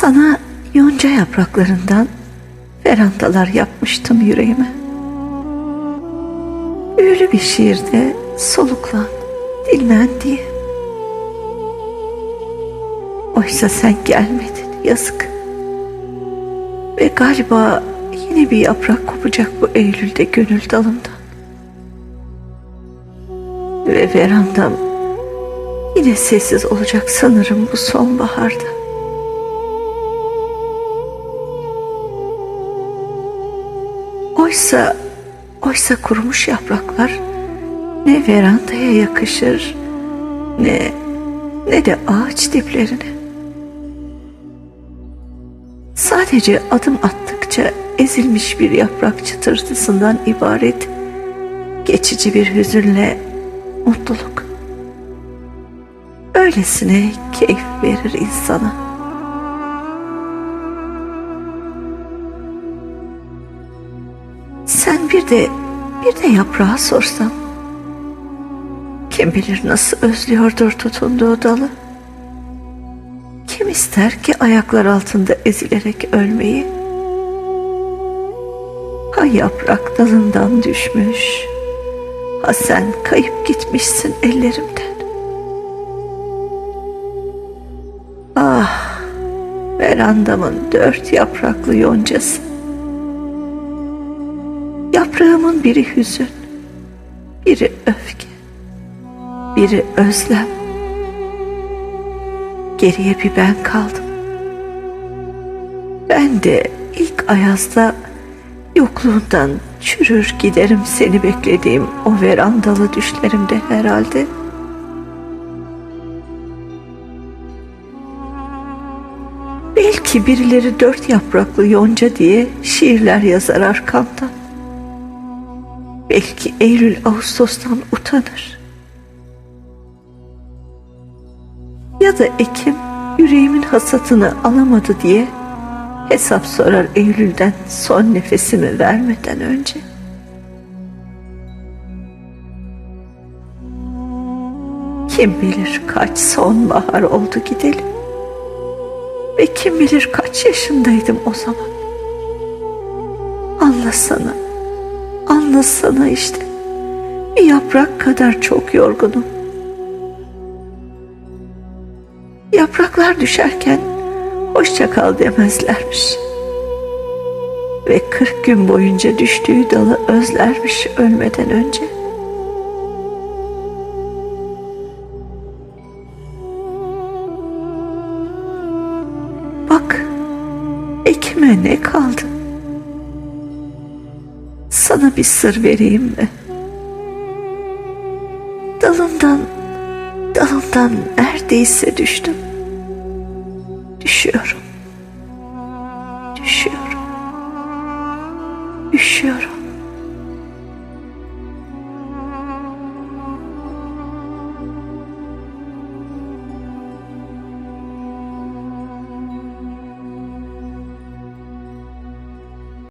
Sana yonca yapraklarından verandalar yapmıştım yüreğime. Büyülü bir şiirde soluklan, dinlen diye. Oysa sen gelmedin yazık. Ve galiba yine bir yaprak kopacak bu Eylül'de gönül dalımdan. Ve verandam yine sessiz olacak sanırım bu sonbaharda. Oysa, oysa kurumuş yapraklar ne verandaya yakışır ne ne de ağaç diplerine. Sadece adım attıkça ezilmiş bir yaprak çıtırtısından ibaret geçici bir hüzünle mutluluk. Öylesine keyif verir insana. Sen bir de bir de yaprağa sorsan kim bilir nasıl özlüyordur tutunduğu dalı. Kim ister ki ayaklar altında ezilerek ölmeyi? Ha yaprak dalından düşmüş, ha sen kayıp gitmişsin ellerimden. Ah, verandamın dört yapraklı yoncası. Yaprağımın biri hüzün, biri öfke, biri özlem. Geriye bir ben kaldım. Ben de ilk ayazda yokluğundan çürür giderim seni beklediğim o verandalı düşlerimde herhalde. Belki birileri dört yapraklı yonca diye şiirler yazar arkamdan. Belki Eylül Ağustos'tan utanır. Ya da Ekim yüreğimin hasatını alamadı diye hesap sorar Eylül'den son nefesimi vermeden önce. Kim bilir kaç sonbahar oldu gidelim. Ve kim bilir kaç yaşındaydım o zaman. Anlasana, anlasana işte. Bir yaprak kadar çok yorgunum. Yapraklar düşerken hoşça kal demezlermiş. Ve kırk gün boyunca düştüğü dalı özlermiş ölmeden önce. Bak, ekime ne kaldı? Sana bir sır vereyim mi? Dalımdan, dalımdan neredeyse düştüm. Düşüyorum. Düşüyorum. Düşüyorum.